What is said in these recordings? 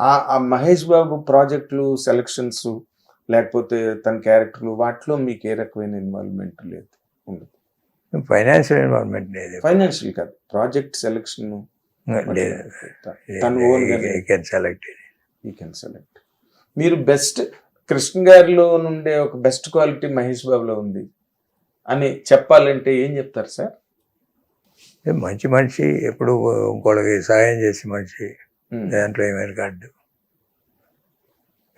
ఆ మహేష్ బాబు ప్రాజెక్టులు సెలక్షన్స్ లేకపోతే తన క్యారెక్టర్లు వాటిలో మీకు ఏ రకమైన ఇన్వాల్వ్మెంట్ లేదు ఉండదు. ఫైనాన్షియల్ ఇన్వాల్వ్మెంట్ లేదు. ఫైనాన్షియల్ కాదు. ప్రాజెక్ట్ సెలక్షన్ లేదు. తను own can select you can select మీరు బెస్ట్ కృష్ణ గారిలో నుండే ఒక బెస్ట్ క్వాలిటీ మహేష్ బాబులో ఉంది అని చెప్పాలంటే ఏం చెప్తారు సార్? మంచి మనిషి ఎప్పుడు ఇంకోళ్ళకి సహాయం చేసి మనిషి. దాంట్లో ఏమైనా కాదు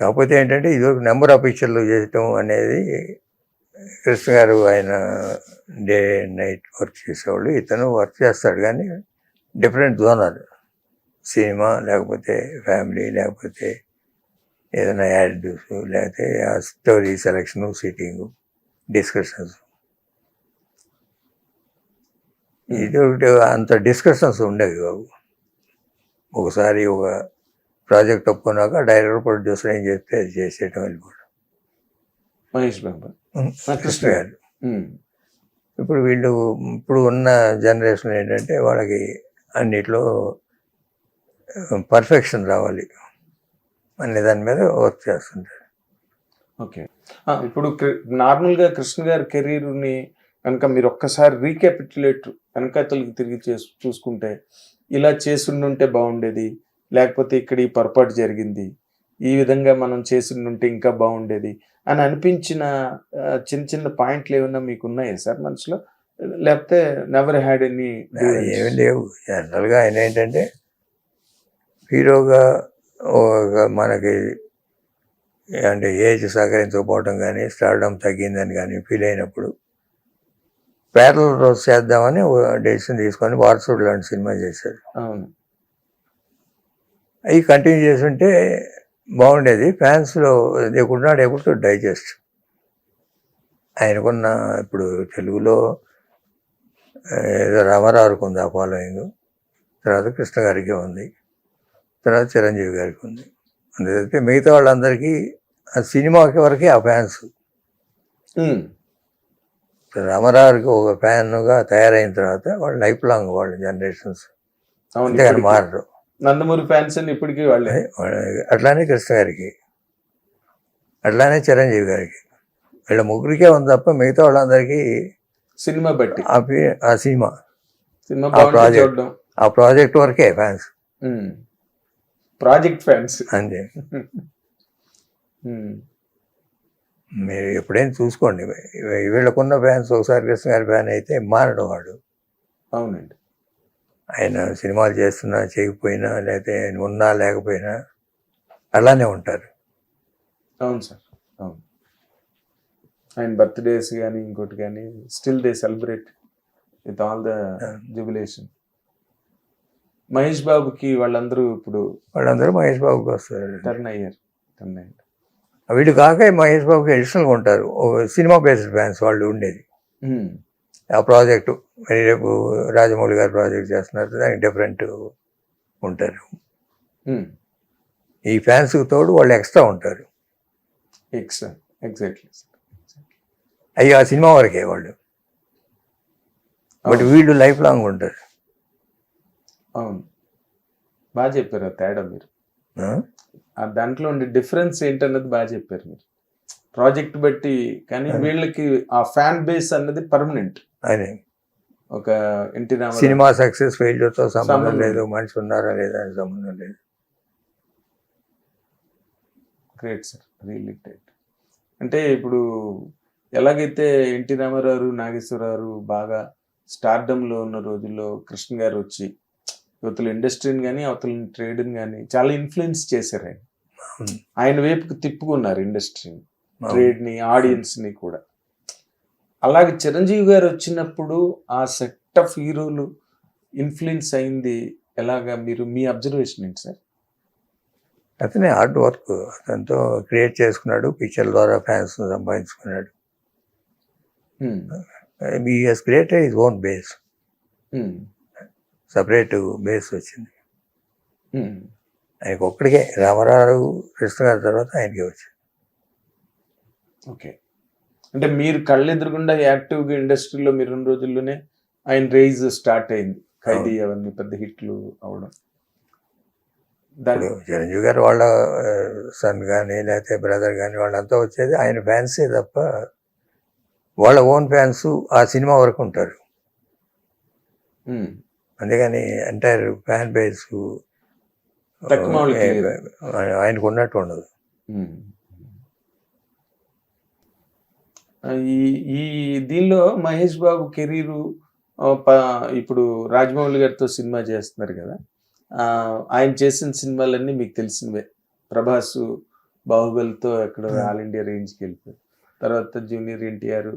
కాకపోతే ఏంటంటే ఇదివరకు నెంబర్ ఆఫ్ పిక్చర్లు చేయటం అనేది కృష్ణ గారు ఆయన డే అండ్ నైట్ వర్క్ చేసేవాళ్ళు. ఇతను వర్క్ చేస్తాడు కానీ డిఫరెంట్ జోనర్. సినిమా లేకపోతే ఫ్యామిలీ లేకపోతే ఏదైనా యాడ్స్ లేకపోతే ఆ స్టోరీ సెలక్షను సిట్టింగు డిస్కషన్స్ ఇది ఒకటి అంత డిస్కషన్స్ ఉండేవి బాబు. ఒకసారి ఒక ప్రాజెక్ట్ ఒప్పుకున్నాక డైరెక్టర్ ప్రొడ్యూసర్ ఏం చెప్తే అది చేసేయటం వెళ్ళిపోవడం. మహేష్ బాబు. కృష్ణ గారు. ఇప్పుడు వీళ్ళు ఇప్పుడు ఉన్న జనరేషన్ ఏంటంటే వాళ్ళకి అన్నిట్లో పర్ఫెక్షన్ రావాలి అనే దాని మీద వర్క్ చేస్తుంటారు. ఓకే. ఇప్పుడు నార్మల్గా కృష్ణ గారి కెరీర్ని కనుక మీరు ఒక్కసారి రీక్యాపిటులేట్ వెనకతలకి తిరిగి చేసు చూసుకుంటే ఇలా చేసుండుంటే బాగుండేది లేకపోతే ఇక్కడ ఈ పొరపాటు జరిగింది. ఈ విధంగా మనం చేసిండుంటే ఇంకా బాగుండేది అని అనిపించిన చిన్న చిన్న పాయింట్లు ఏమైనా మీకు ఉన్నాయా సార్ మనసులో? లేకపోతే నెవర్ హ్యాడ్ ఎనీ ఏమి లేవు. జనరల్గా ఆయన ఏంటంటే హీరోగా ఒక మనకి అంటే ఏజ్ సహకరించకపోవడం కానీ స్టార్డమ్ తగ్గిందని కానీ ఫీల్ అయినప్పుడు పేర్ల రోజు చేద్దామని డెసిషన్ తీసుకొని వారసుడు లాంటి సినిమా చేశారు అవి కంటిన్యూ చేస్తుంటే బాగుండేది. ఫ్యాన్స్లో ఏబుల్ టు డైజెస్ట్ ఆయనకున్న ఇప్పుడు తెలుగులో ఏదో రామారావుకి ఉంది ఆ ఫాలోయింగ్. తర్వాత కృష్ణ గారికి ఉంది. తర్వాత చిరంజీవి గారికి ఉంది. అందుకైతే మిగతా వాళ్ళందరికీ ఆ సినిమాకి వరకే ఆ ఫ్యాన్స్. ఉమ్, రామారావుకి ఒక ఫ్యాన్గా తయారైన తర్వాత వాళ్ళు లైఫ్ లాంగ్ వాళ్ళ జనరేషన్స్ అంతేగాని మారరు. నందమూరి ఫ్యాన్స్ ఇప్పటికీ వాళ్ళే. అట్లానే కృష్ణ గారికి అట్లానే చిరంజీవి గారికి. వీళ్ళ ముగ్గురికే ఉంది తప్ప మిగతా వాళ్ళందరికీ సినిమా బట్టి. ఆ సినిమా సినిమా ఆ. చూడడం. ఆ ప్రాజెక్ట్ వరకే ఫ్యాన్స్. Project fans. అంతే. మీరు ఎప్పుడైనా చూసుకోండి. వీళ్ళకున్న ఫ్యాన్స్ ఒకసారి కృష్ణ గారి ఫ్యాన్ అయితే మారడం వాడు. అవునండి. ఆయన సినిమాలు చేస్తున్నా చేయకపోయినా లేకపోతే ఉన్నా లేకపోయినా అలానే ఉంటారు. అవును సార్. అవును. ఆయన బర్త్డేస్ కానీ ఇంకోటి కానీ still they celebrate with all the jubilation. Mahesh బాబుకి వాళ్ళందరూ ఇప్పుడు వాళ్ళందరూ మహేష్ బాబుకి వస్తారు. టర్న్ అయ్యారు. టర్న్ అయ్యారు. వీళ్ళు కాక మహేష్ బాబుకి అడిషనల్గా ఉంటారు సినిమా బేస్డ్ ఫ్యాన్స్ వాళ్ళు ఉండేది. ఆ ప్రాజెక్టు మరి రేపు రాజమౌళి గారు ప్రాజెక్ట్ చేస్తున్నారు దానికి డిఫరెంట్ ఉంటారు. ఈ ఫ్యాన్స్ తోడు వాళ్ళు ఎక్స్ట్రా ఉంటారు. ఎక్స్ ఎగ్జాక్ట్లీ అవి ఆ సినిమా వరకే వాళ్ళు. బట్ వీళ్ళు లైఫ్ లాంగ్ ఉంటారు. అవును. బాగా చెప్పారు తేడా మీరు. దాంట్లో ఉండే డిఫరెన్స్ ఏంటన్నది బాగా చెప్పారు మీరు. ప్రాజెక్ట్ బట్టి కానీ వీళ్ళకి ఆ ఫ్యాన్ బేస్ అన్నది పర్మనెంట్. అదే. ఒక ఎన్టీ రామారావు సినిమా సక్సెస్ ఫెయిల్యూర్తో సంబంధం లేదు. మనిషి ఉన్నారా లేదా అని సంబంధం లేదు. గ్రేట్ సార్ రియల్లీ గ్రేట్ అంటే ఇప్పుడు ఎలాగైతే ఎన్టీ రామారావు నాగేశ్వరరావు బాగా స్టార్డమ్లో ఉన్న రోజుల్లో కృష్ణ గారు వచ్చి యువతల ఇండస్ట్రీని కానీ అవతల ట్రేడ్ని కానీ చాలా ఇన్ఫ్లుయెన్స్ చేశారు ఆయన. అవును. ఆయన వైపుకి తిప్పుకున్నారు ఇండస్ట్రీని అవును. ట్రేడ్ని ఆడియన్స్ని కూడా. అలాగే చిరంజీవి గారు వచ్చినప్పుడు ఆ సెట్ ఆఫ్ హీరోలు ఇన్ఫ్లుయెన్స్ అయింది ఎలాగా మీరు మీ అబ్జర్వేషన్ ఏంటి సార్? అతనే హార్డ్ వర్క్ అతనితో క్రియేట్ చేసుకున్నాడు పిక్చర్ ద్వారా ఫ్యాన్స్ సంపాదించుకున్నాడు. ఈ he's created his own base separate base వచ్చింది. ఆయనకు ఒక్కడికే రామారావు కృష్ణ గారి తర్వాత ఆయనకే వచ్చింది. ఓకే. అంటే మీరు కళ్ళెదురుగుండా యాక్టివ్గా ఇండస్ట్రీలో మీరు రెండు రోజుల్లోనే ఆయన రేజ్ స్టార్ట్ అయింది. ఖైదీ అవన్నీ పెద్ద హిట్లు అవడం. దాని చిరంజీవి గారు వాళ్ళ సన్ కానీ లేకపోతే బ్రదర్ కానీ వాళ్ళంతా వచ్చేది ఆయన ఫ్యాన్సే తప్ప వాళ్ళ ఓన్ ఫ్యాన్స్ ఆ సినిమా వరకు ఉంటారు. అందుకని ఎంటైర్ ఫ్యాన్ బేస్. ఆయనకు ఉన్నట్టు ఉండదు. ఈ ఈ దీనిలో మహేష్ బాబు కెరీరు ఇప్పుడు రాజమౌళి గారితో సినిమా చేస్తున్నారు కదా. ఆయన చేసిన సినిమాలన్నీ మీకు తెలిసినవే. ప్రభాస్ బాహుబలితో ఎక్కడ. ఆల్ ఇండియా రేంజ్కి వెళ్ళిపోయారు. తర్వాత జూనియర్ ఎన్టీఆర్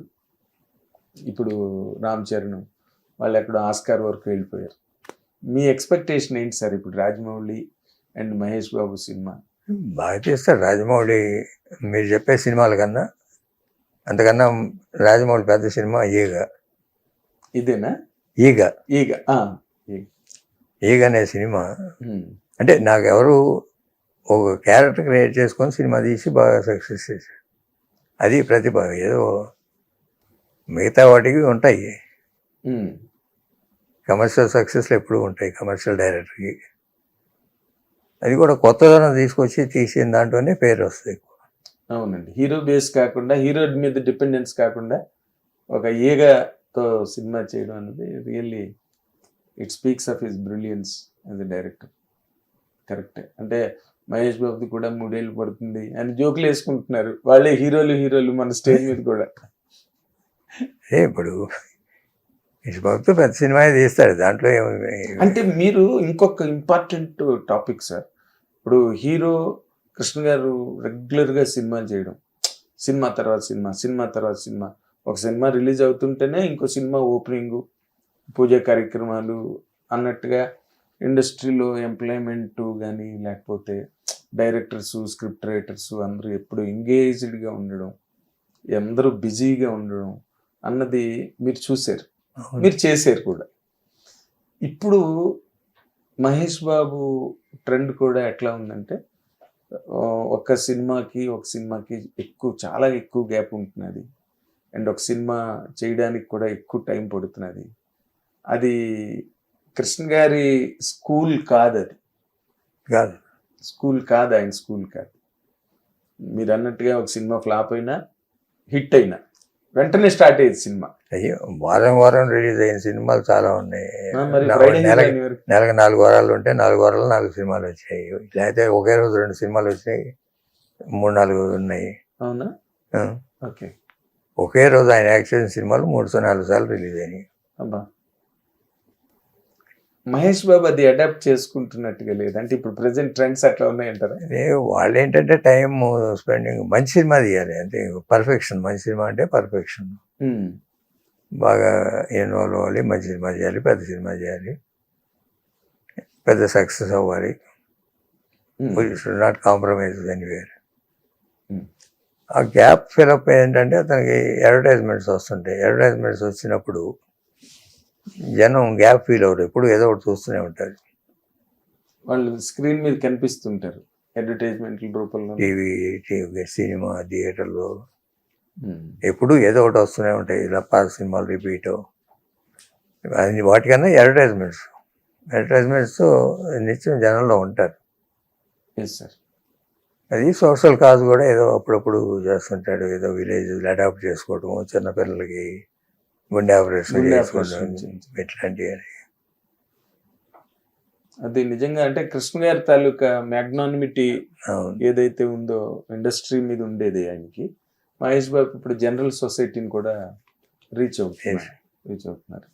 ఇప్పుడు రామ్ చరణ్. వాళ్ళు ఎక్కడ ఆస్కార్ వరకు వెళ్ళిపోయారు. మీ ఎక్స్పెక్టేషన్ ఏంటి సార్ ఇప్పుడు రాజమౌళి అండ్ మహేష్ బాబు సినిమా? బాగా చేస్తాడు రాజమౌళి మీరు చెప్పే సినిమాల కన్నా అంతకన్నా రాజమౌళి పెద్ద సినిమా ఈగ. ఇదేనా? ఈగ. ఈగ. ఈగ. అనే సినిమా. అంటే నాకు ఎవరు ఒక క్యారెక్టర్ క్రియేట్ చేసుకొని సినిమా తీసి బాగా సక్సెస్ చేశాడు అది ప్రతిభ. ఏదో మిగతా వాటికి ఉంటాయి. కమర్షియల్ సక్సెస్లు ఎప్పుడు ఉంటాయి కమర్షియల్ డైరెక్టర్కి అది కూడా కొత్తదనం తీసుకొచ్చి తీసిన దాంట్లోనే పేరు వస్తుంది ఎక్కువ. అవునండి. హీరో బేస్ కాకుండా హీరో మీద డిపెండెన్స్ కాకుండా ఒక ఈగతో సినిమా చేయడం అనేది really it speaks of his brilliance as a director కరెక్టే అంటే మహేష్ బాబుది కూడా మూడేళ్ళు పడుతుంది అని జోకులు వేసుకుంటున్నారు. వాళ్ళే హీరోలు హీరోలు మన స్టేజ్ మీద కూడా. ఏ ఇప్పుడు ఇష్టపడుతూ పెద్ద సినిమా తీస్తాడు దాంట్లో అంటే మీరు ఇంకొక ఇంపార్టెంట్ టాపిక్ సార్. ఇప్పుడు హీరో కృష్ణ గారు రెగ్యులర్గా సినిమాలు చేయడం. సినిమా తర్వాత సినిమా సినిమా తర్వాత సినిమా. ఒక సినిమా రిలీజ్ అవుతుంటేనే ఇంకో సినిమా ఓపెనింగ్ పూజా కార్యక్రమాలు అన్నట్టుగా ఇండస్ట్రీలో ఎంప్లాయ్మెంట్ కానీ లేకపోతే డైరెక్టర్స్ స్క్రిప్ట్ రైటర్స్ అందరూ ఎప్పుడు ఎంగేజ్డ్గా ఉండడం అందరూ బిజీగా ఉండడం అన్నది మీరు చూశారు. మీరు చేశారు కూడా. ఇప్పుడు మహేష్ బాబు ట్రెండ్ కూడా ఎట్లా ఉందంటే ఒక సినిమాకి ఒక సినిమాకి ఎక్కువ చాలా ఎక్కువ గ్యాప్ ఉంటున్నది. అండ్ ఒక సినిమా చేయడానికి కూడా ఎక్కువ టైం పడుతున్నది. అది కృష్ణ గారి స్కూల్ కాదు అది. కాదు. స్కూల్ కాదు ఆయన స్కూల్ కాదు. మీరు అన్నట్టుగా ఒక సినిమా ఫ్లాప్ అయినా హిట్ అయినా. వెంటనే స్టార్ట్ అయ్యేది సినిమా. అయ్యో వారం వారం రిలీజ్ అయిన సినిమాలు చాలా ఉన్నాయి. నెలకి నాలుగు వారాలు ఉంటే నాలుగు వారాలు నాలుగు సినిమాలు వచ్చాయి. లేకపోతే ఒకే రోజు రెండు సినిమాలు వచ్చాయి మూడు నాలుగు ఉన్నాయి. అవునా. ఓకే. ఒకే రోజు ఆయన యాక్ట్ చేసిన సినిమాలు మూడు సో నాలుగు సార్లు రిలీజ్ అయినాయి. మహేష్ బాబు అది అడాప్ట్ చేసుకుంటున్నట్టుగా లేదు. అంటే ఇప్పుడు ప్రెసెంట్ ట్రెండ్స్ అట్లా ఉన్నాయంటారా? అదే వాళ్ళు ఏంటంటే టైం స్పెండింగ్ మంచి సినిమా తీయాలి. అంటే పర్ఫెక్షన్ మంచి సినిమా అంటే పర్ఫెక్షన్ బాగా ఇన్వాల్వ్ అవ్వాలి మంచి సినిమా చేయాలి పెద్ద సినిమా చేయాలి. పెద్ద సక్సెస్ అవ్వాలి. Should not compromise anywhere. ఆ గ్యాప్ ఫిలప్ ఏంటంటే అతనికి అడ్వర్టైజ్మెంట్స్ వస్తుంటాయి. అడ్వర్టైజ్మెంట్స్ వచ్చినప్పుడు జనం గ్యాప్ ఫీల్ అవుతారు ఎప్పుడు ఏదో ఒకటి చూస్తూనే ఉంటారు. వాళ్ళు స్క్రీన్ మీద కనిపిస్తుంటారు. అడ్వర్టైజ్మెంట్ రూపంలో. టీవీ టీవీ సినిమా థియేటర్లో. ఉమ్, ఎప్పుడు ఏదో ఒకటి వస్తూనే ఉంటాయి. ఇలా పాత సినిమాలు రిపీట్. అది వాటికన్నా అడ్వర్టైజ్మెంట్స్ అడ్వర్టైజ్మెంట్స్ నిత్యం జనంలో ఉంటారు. ఎస్ సార్ అది సోషల్ కాజ్ కూడా ఏదో అప్పుడప్పుడు చేస్తుంటాడు. ఏదో విలేజ్ అడాప్ట్ చేసుకోవటం చిన్నపిల్లలకి గుండె ఆపరేషన్ చేసుకోవడం. ఇట్లాంటివి అది నిజంగా అంటే కృష్ణ గారి తాలూకా మ్యాగ్నానిమిటీ ఏదైతే ఉందో ఇండస్ట్రీ మీద ఉండేది ఆయనకి మహేష్ బాబు ఇప్పుడు జనరల్ సొసైటీని కూడా రీచ్ అవుతున్నారు. రీచ్ అవుతున్నారు.